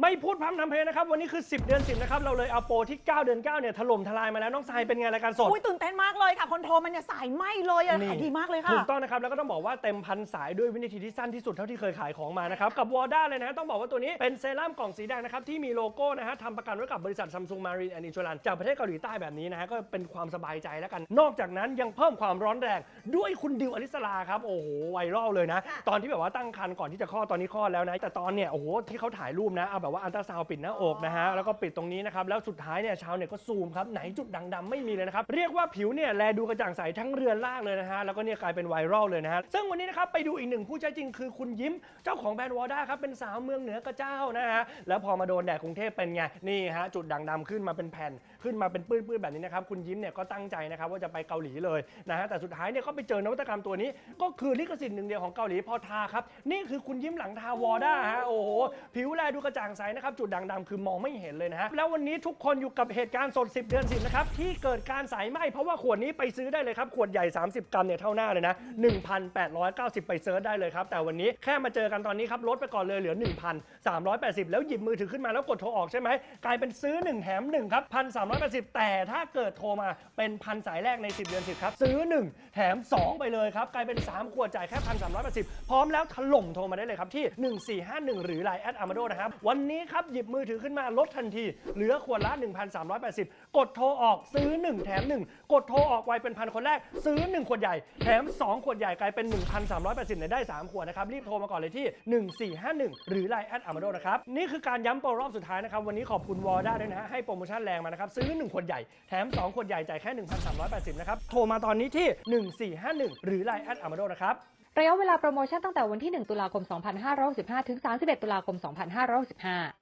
ไม่พูดพร่ำทำเพลงนะครับ วันนี้คือ 10 เดือน 10 นะครับ เราเลยเอาโปรที่ 9 เดือน 9 เนี่ยถล่มทลายมาแล้ว น้องทรายเป็นไงรายการสด อุ้ยตื่นเต้นมากเลยค่ะ คนโทรมันเนี่ยสายไหมเลยอะนี่ ขายดีมากเลยค่ะ ถูกต้องนะครับ แล้วก็ต้องบอกว่าเต็มพันสายด้วยวินาทีที่สั้นที่สุดเท่าที่เคยขายของมานะครับ กับวอร์ด้าเลยนะต้องบอกว่าตัวนี้เป็นเซรั่มกล่องสีแดงนะครับ ที่มีโลโก้นะฮะทำประกันไว้กับบริษัทซัมซุงมารีนแอนด์อินช r รันจากประเทศเกาหลีใต้แบบนี้นะฮะก็เป็นความสบายใจแล้วกัน นอกจากนั้นยังเพิ่มความร้อนแรงด้วยคุณดิวอลิสลาครับโอ้โหไวรัลเลยนะค่ะตอนที่แบบว่าตั้งครรภ์ก่อนที่จะคลอดตอนนี้คลอดแล้วนะ แต่ตอนเนี่ยโอ้โหที่เขาถ่ายรูปนะเอาแบบว่าอันตราซาวด์ปิดหน้าอกนะฮะแล้วก็ปิดตรงนี้นะครับแล้วสุดท้ายเนี่ยชาวเน็ตก็ซูมครับไหนจุดด่างดำไม่มีเลยนะครับเรียกว่าผิวเนี่ยแลดูกระจ่างใสทั้งเรือนล่างเลยนะฮะแล้วก็เนี่ยกลายเป็นไวรัลเลยนะฮะซึ่งวันนี้นะครับไปดูอีกหนึ่งผู้ใช้จริงคือคุณยิ้มเจ้าของแบรนด์วอด้าครับเป็นสาวเมืองเหนือกระเจ้านะฮะแล้วพอมาโดนแดดกรุงเทพเป็นไงนี่ฮะจุดด่างดำขึ้นมาเป็นแผ่นขึ้นมาเป็นปื้นๆแบบนี้นะครับคุณยิ้มเนี่ยก็ตั้งใจนะครับว่าจะไปเกาหลีเลยนะฮะแต่สุดท้ายเนี่ยก็ไปเจอนวัตกรรมตัวนี้ ก็คือลิขสิทธิ์หนึ่งเดียวของเกาหลีพอทาครับนี่คือคุณยิ้มหลังทาวอด้าฮะโอ้โหผิวแลดูกระจ่างใสนะครับจุดด่างดำคือมองไม่เห็นเลยนะฮะแล้ววันนี้ทุกคนอยู่กับเหตุการณ์สด 10 เดือน 10 นะครับ ที่เกิดการสายไหมเพราะว่าขวดนี้ไปซื้อได้เลยครับ ขวดใหญ่ 30 กรัมเนี่ยเท่าหน้าเลยนะ 1,890 ไปเซิร์ชได้เลยครับ แต่วันนี้แค่มาเจอกันตอนนี้ครับลดไปก่อนเลยเหลือ 1,380 แล้วหยิบมือถือขึ้นมาแล้วกดโทรออกใช่ไหมกลายเป็นซื้อ 1 แถม 1 ครับ 1,380 แต่ถ้าเกิดโทรมาเป็นพันสายแรกใน 10 เดือน 10 ครับ ซื้อ 1 แถม2 ไปเลยครับ กลายเป็น 3 ขวดจ่ายแค่1,380พร้อมแล้วถล่มโทรมาได้เลยครับ ที่ 1451 หรือ Line แอดอามาโดนะครับ วันนี้ครับหยิบมือถือขึ้นมาลดทันที เหลือขวดละ 1,380 กดโทรออกซื้อ 1 แถม 1 กดโทรออกไวเป็นพันคนแรก ซื้อ 1 ขวดใหญ่ แถม 2 ขวดใหญ่กลายเป็น 1,380เนี่ยได้ 3 ขวดนะครับรีบโทรมาก่อนเลยที่ 1451 หรือ Line แอดอามาโดนะครับนี่คือการย้ำโปรรอบสุดท้ายนะครับวันนี้ขอบคุณวอร์ด้าด้วยนะฮะให้โปรโมชั่นแรงมานะครับซื้อ 1 ขวดใหญ่แถม 2 ขวดใหญ่จ่ายแค่ 1,380นะครับโทรมาตอนนี้ที่451 หรือ Line แอดอามาโดนะครับ ระยะเวลาโปรโมชั่นตั้งแต่วันที่ 1 ตุลาคม 2565 ถึง 31 ตุลาคม 2565